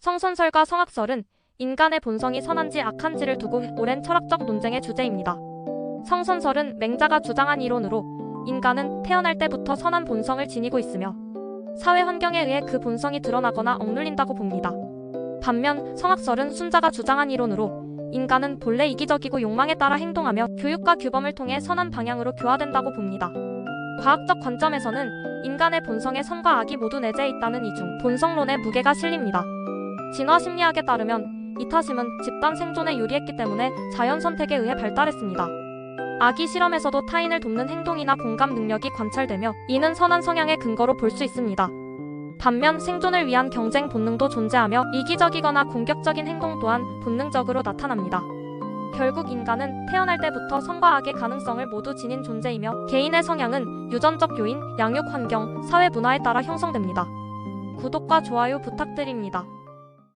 성선설과 성악설은 인간의 본성이 선한지 악한지를 두고 오랜 철학적 논쟁의 주제입니다. 성선설은 맹자가 주장한 이론으로 인간은 태어날 때부터 선한 본성을 지니고 있으며 사회 환경에 의해 그 본성이 드러나거나 억눌린다고 봅니다. 반면 성악설은 순자가 주장한 이론으로 인간은 본래 이기적이고 욕망에 따라 행동하며 교육과 규범을 통해 선한 방향으로 교화된다고 봅니다. 과학적 관점에서는 인간의 본성에 선과 악이 모두 내재해 있다는 이중 본성론에 무게가 실립니다. 진화 심리학에 따르면 이타심은 집단 생존에 유리했기 때문에 자연 선택에 의해 발달했습니다. 아기 실험에서도 타인을 돕는 행동이나 공감 능력이 관찰되며 이는 선한 성향의 근거로 볼 수 있습니다. 반면 생존을 위한 경쟁 본능도 존재하며 이기적이거나 공격적인 행동 또한 본능적으로 나타납니다. 결국 인간은 태어날 때부터 선과 악의 가능성을 모두 지닌 존재이며 개인의 성향은 유전적 요인, 양육 환경, 사회 문화에 따라 형성됩니다. 구독과 좋아요 부탁드립니다.